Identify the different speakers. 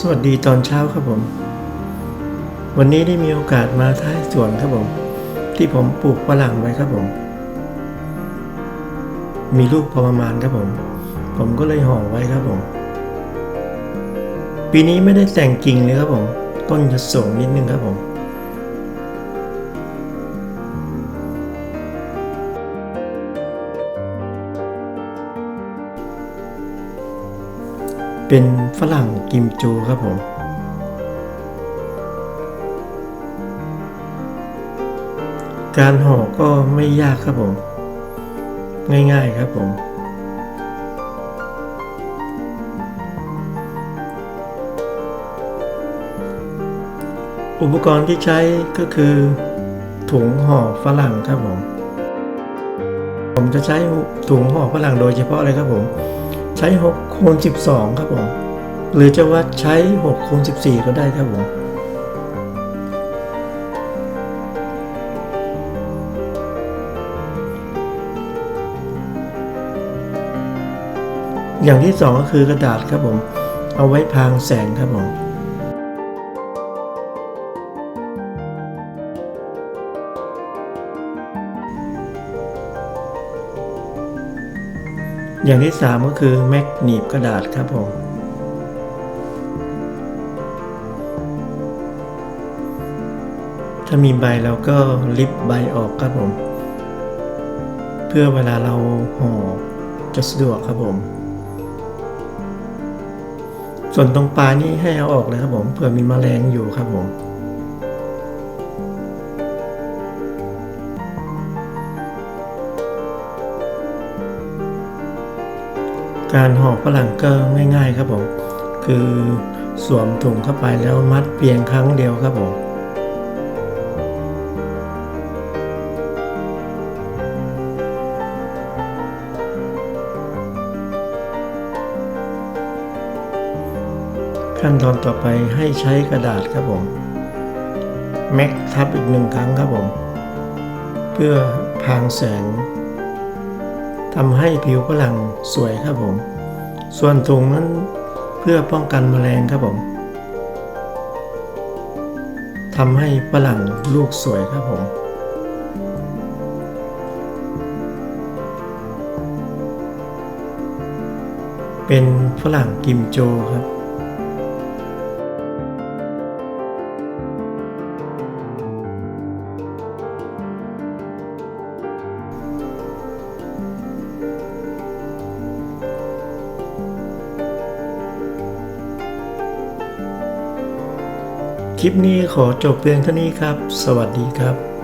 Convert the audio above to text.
Speaker 1: สวัสดีตอนเช้าครับผม วันนี้ได้มีโอกาสมาท้ายสวนครับผม ที่ผมปลูกฝรั่งไว้ครับผม มีลูกพอประมาณครับผม ผมก็เลยห่อไว้ครับผม ปีนี้ไม่ได้แต่งกิ่งเลยครับผม ต้นจะสูงนิดนึงครับผม เป็นฝรั่งกิมจูครับผม การห่อก็ไม่ยากครับผม ง่ายๆครับผม อุปกรณ์ที่ใช้ก็คือ ถุงห่อฝรั่งครับผม ผมจะใช้ถุงห่อฝรั่งโดยเฉพาะเลยครับผม ใช้ 6 คูณ 12 ครับผม หรือจะว่าใช้ 6 คูณ 14 ก็ได้ครับผมอย่างที่สองก็คือกระดาษครับผม เอาไว้พางแสงครับผม อย่างที่สามก็คือแม็กหนีบกระดาษครับผมถ้ามีใบเราก็ลิบใบออกครับผม เพื่อเวลาเราห่อจะสะดวกครับผม ส่วนตรงปลายนี่ให้เอาออกเลยครับผมเผื่อมีแมลงอยู่ครับผม การห่อฝรั่งก็ง่ายๆครับผม คือสวมถุงเข้าไปแล้วมัดเพียงครั้งเดียวครับผมขั้นตอนต่อไปให้ใช้กระดาษครับผมแม็กทับอีกหนึ่งครั้งครับผม เพื่อพางแสง ทำให้ผิวฝรั่งสวยครับผม ส่วนถุงนั้นเพื่อป้องกันแมลงครับผมทำให้ฝรั่งลูกสวยครับผม เป็นฝรั่งกิมโจครับ คลิปนี้ขอจบเพียงเท่านี้ครับ สวัสดีครับ